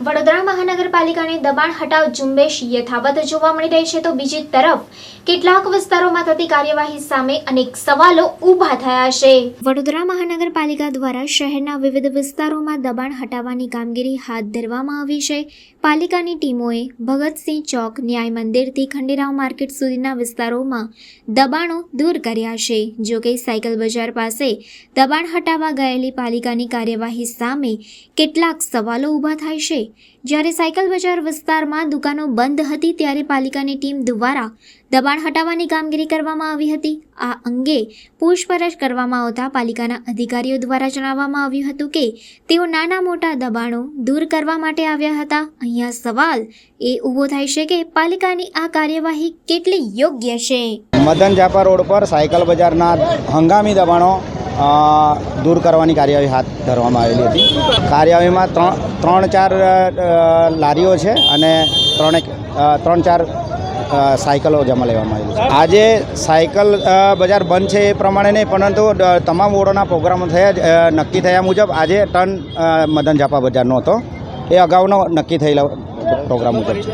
વડોદરા મહાનગરપાલિકાની દબાણ હટાવ ઝુંબેશ યથાવત જોવા મળી રહી છે તો બીજી તરફ કેટલાક વિસ્તારોમાં થતી કાર્યવાહી સામે અનેક સવાલો ઊભા થયા છે. વડોદરા મહાનગરપાલિકા દ્વારા શહેરના વિવિધ વિસ્તારોમાં દબાણ હટાવવાની કામગીરી હાથ ધરવામાં આવી છે. પાલિકાની ટીમોએ ભગતસિંહ ચોક, ન્યાય મંદિરથી ખંડેરાવ માર્કેટ સુધીના વિસ્તારોમાં દબાણો દૂર કર્યા છે. જોકે સાયકલ બજાર પાસે દબાણ હટાવવા ગયેલી પાલિકાની કાર્યવાહી સામે કેટલાક સવાલો ઊભા થાય છે. જ્યારે સાયકલ બજાર વિસ્તારમાં દુકાનો બંધ હતી ત્યારે પાલિકાની ટીમ દ્વારા દબાણ હટાવવાની કામગીરી કરવામાં આવી હતી. આ અંગે પૂછપરછ કરવામાં આવતા પાલિકાના અધિકારીઓ દ્વારા જણાવવામાં આવ્યું હતું કે તેઓ નાના મોટા દબાણો દૂર કરવા માટે આવ્યા હતા. અહીંયા સવાલ એ ઊભો થાય છે કે પાલિકાની આ કાર્યવાહી કેટલી યોગ્ય છે? મદન જાપા રોડ પર સાયકલ બજારના હંગામી દબાણો દૂર કરવાની કાર્યવાહી હાથ ધરવામાં આવેલી હતી. કાર્યવાહીમાં ત્રણ ત્રણ ચાર લારીઓ છે અને ત્રણેક ત્રણ ચાર સાયકલો જમા લેવામાં આવેલી છે. આજે સાયકલ બજાર બંધ છે એ પ્રમાણે નહીં, પરંતુ તમામ વોર્ડોના પ્રોગ્રામો થયા નક્કી થયા મુજબ આજે ટન મદન જાપા બજારનો હતો. એ અગાઉનો નક્કી થયેલા પ્રોગ્રામ મુજબ છે.